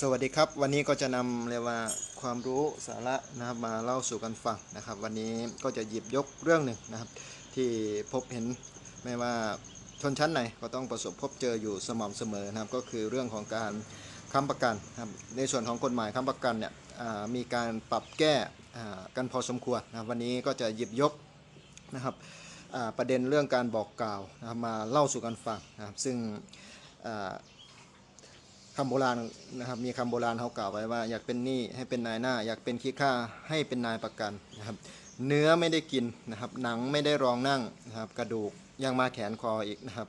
สวัสดีครับ วันนี้ก็จะนำเรียกว่าความรู้สาระนะครับมาเล่าสู่กันฟังนะครับ วันนี้ก็จะหยิบยกเรื่องหนึ่งนะครับ ที่พบเห็นไม่ว่าชนชั้นไหนก็ต้องประสบพบเจออยู่สม่ำเสมอนะครับ ก็คือเรื่องของการค้ำประกันนะครับในส่วนของกฎหมายค้ำประกันเนี่ยมีการปรับแก้กันพอสมควรนะครับวันนี้ก็จะหยิบยกนะครับประเด็นเรื่องการบอกกล่าวนะครับมาเล่าสู่กันฟังนะครับซึ่ง อ่าคำโบราณนะครับ มีคำโบราณเขากล่าวไว้ว่า อยากเป็นหนี้ให้เป็นนายหน้า อยากเป็นขี้ข้าให้เป็นนายประกันนะครับ เนื้อไม่ได้กินนะครับ หนังไม่ได้รองนั่งนะครับ กระดูกยังมาแขนคออีกนะครับ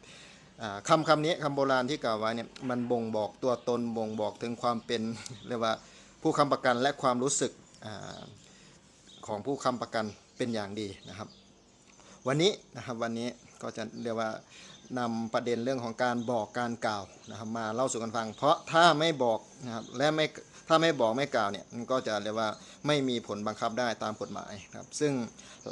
คำคำนี้คำโบราณที่กล่าวไว้เนี่ยมันบ่งบอกตัวตนบ่งบอกถึงความเป็นเรียกว่าผู้ค้ำประกันและความรู้สึกอของผู้ค้ำประกันเป็นอย่างดีนะครับ วันนี้นะครับวันนี้ ก็จะเรียกว่านำประเด็นเรื่องของการบอกการกล่าวนะครับมาเล่าสู่กันฟัง เพราะถ้าไม่บอกนะครับและไม่ถ้าไม่บอกไม่กล่าวเนี่ยมันก็จะเรียกว่าไม่มีผลบังคับได้ตามกฎหมายครับซึ่ง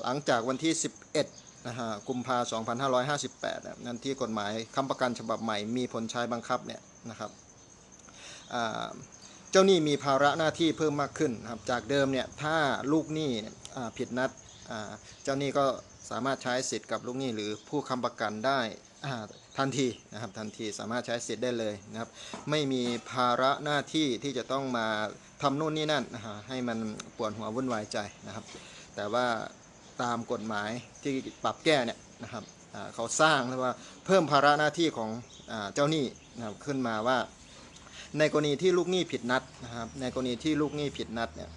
หลังจากวันที่ 11นะฮะกุมภาพันธ์2558นะนั่นที่กฎหมายค้ำประกันฉบับใหม่มีผลใช้บังคับเนี่ยนะครับเจ้าหนี้มีภาระหน้าที่เพิ่มมากขึ้นนครับจากเดิมเนี่ยถ้าลูกหนี้ผิดนัดเจ้าหนี้ก็ สามารถใช้สิทธิ์กับลูกหนี้หรือผู้ค้ำประกันได้ทันทีนะครับทันทีสามารถใช้สิทธิ์ได้เลยนะครับ ไม่มีภาระหน้าที่ที่จะต้องมาทำนู่นนี่นั่นนะฮะให้มันปวดหัววุ่นวายใจนะครับ แต่ว่าตามกฎหมายที่ปรับแก้เนี่ยนะครับเขาสร้างเรียกว่าเพิ่มภาระหน้าที่ของอเจ้าหนี้นะครับขึ้นมาว่า ในกรณีที่ลูกหนี้ผิดนัดนะครับในกรณีที่ลูกหนี้ผิดนัดเนี่ย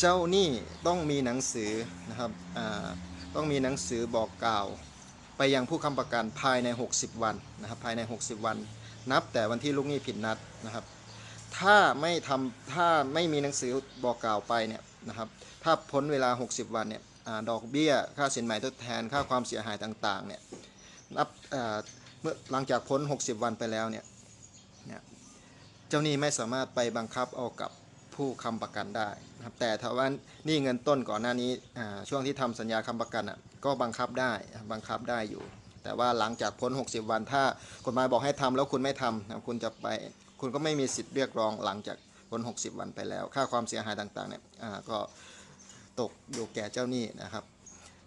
เจ้าหนี้ต้องมีหนังสือนะครับต้องมีหนังสือบอกกล่าว ไปยังผู้ค้ำประกันภายใน 60 วันนะครับภายใน 60 วัน นับแต่วันที่ลูกหนี้ผิดนัดนะครับ ถ้าไม่ทำถ้าไม่มีหนังสือบอกกล่าวไปเนี่ยนะครับถ้าพ้นเวลา 60 วันเนี่ยอดอกเบี้ยค่าสินใหม่ทดแทนค่าความเสียหายต่างๆเนี่ยนับเมื่อหลังจากพ้น 60 วันไปแล้วเนี่ยเนี่ยเจ้าหนี้ไม่สามารถไปบังคับเอากับ ผู้ค้ำประกันได้นะครับแต่ถ้าว่านี่เงินต้นก่อนหน้านี้ช่วงที่ทำสัญญาค้ำประกันอะก็บังคับได้บังคับได้อยู่ แต่ว่าหลังจากพ้น 60 วัน ถ้ากฎหมายบอกให้ทำแล้วคุณไม่ทำนะคุณจะไปคุณก็ไม่มีสิทธิ์เรียกร้องหลังจากพ้น 60 วันไปแล้ว ค่าความเสียหายต่างๆเนี่ยอ่าก็ตกอยู่แก่เจ้าหนี้นะครับ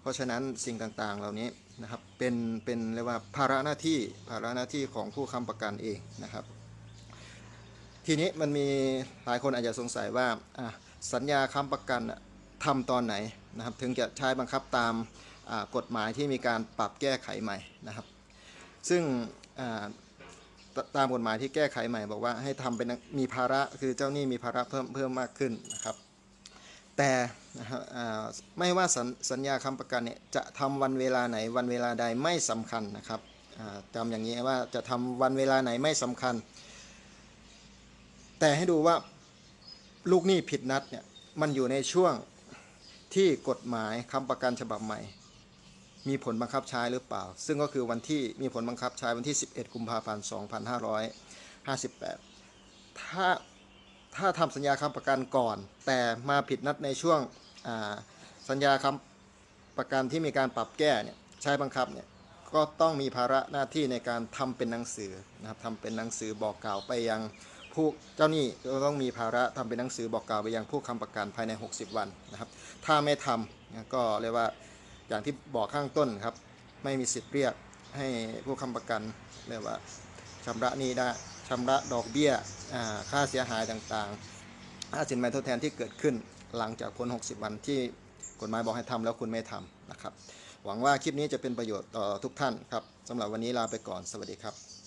เพราะฉะนั้นสิ่งต่างๆเหล่านี้นะครับเป็นเป็นเรียกว่าภาระหน้าที่ภาระหน้าที่ของผู้ค้ำประกันเองนะครับ ทีนี้มันมีหลายคนอาจจะสงสัยว่าสัญญาค้ำประกันทำตอนไหนนะครับ ถึงจะใช้บังคับตามกฎหมายที่มีการปรับแก้ไขใหม่นะครับ ซึ่งตตามกฎหมายที่แก้ไขใหม่ บอกว่าให้ทำเป็นมีภาระคือเจ้าหนี้มีภาระเพิ่มเพิ่มมากขึ้นนะครับ แต่ไม่ว่าสัญสัญญาค้ำประกันเนี่ยจะทำวันเวลาไหนวันเวลาใดไม่สำคัญนะครับจำอย่างนี้ว่าจะทำวันเวลาไหนไม่สำคัญ แต่ให้ดูว่าลูกหนี้ผิดนัดเนี่ยมันอยู่ในช่วงที่กฎหมายค้ำประกันฉบับใหม่ มีผลบังคับใช้หรือเปล่า ซึ่งก็คือวันที่มีผลบังคับใช้วันที่ 11 กุมภาพันธ์ 2558 ถ้าถ้าทำสัญญาค้ำประกันก่อน แต่มาผิดนัดในช่วงสัญญาค้ำประกันที่มีการปรับแก้เนี่ยใช้บังคับเนี่ยก็ต้องมีภาระหน้าที่ในการทำเป็นหนังสือนะครับทำเป็นหนังสือบอกกล่าวไปยัง ผู้เจ้าหนี้ก็ต้องมีภาระทำเป็นหนังสือบอกกล่าวไปยังผู้ค้ำประกันภายใน 60 วันนะครับ ถ้าไม่ทำก็เรียกว่าอย่างที่บอกข้างต้นครับ ไม่มีสิทธิ์เรียกให้ผู้ค้ำประกันเรียกว่าชำระหนี้ได้ชำระดอกเบี้ยค่าเสียหายต่างๆค่าสินไหมทดแทนที่เกิดขึ้นหลังจากพ้น 60 วันที่กฎหมายบอกให้ทำแล้วคุณไม่ทำนะครับ หวังว่าคลิปนี้จะเป็นประโยชน์ต่อทุกท่านครับสำหรับวันนี้ลาไปก่อนสวัสดีครับ